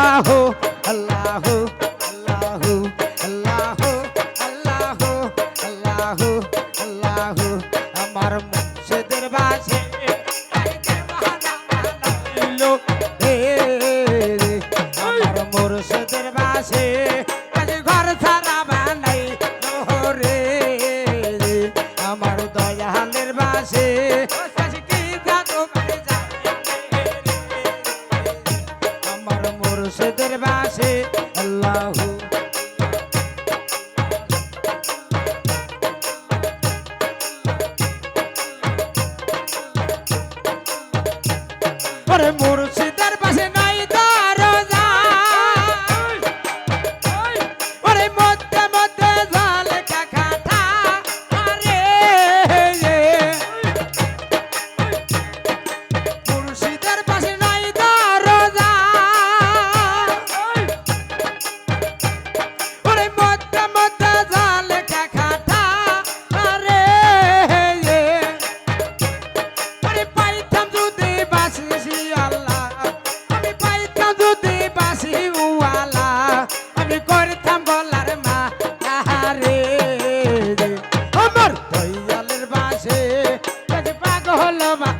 আল্লাহ আল্লাহ আল্লাহ আল্লাহ আল্লাহ আল্লাহ আল্লাহ। আমার মুর্শিদের বাসে মুর্শিদের বাসে আল্লাহু। ওরে alcohol my.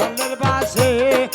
Hallelujah, say,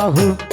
বাহু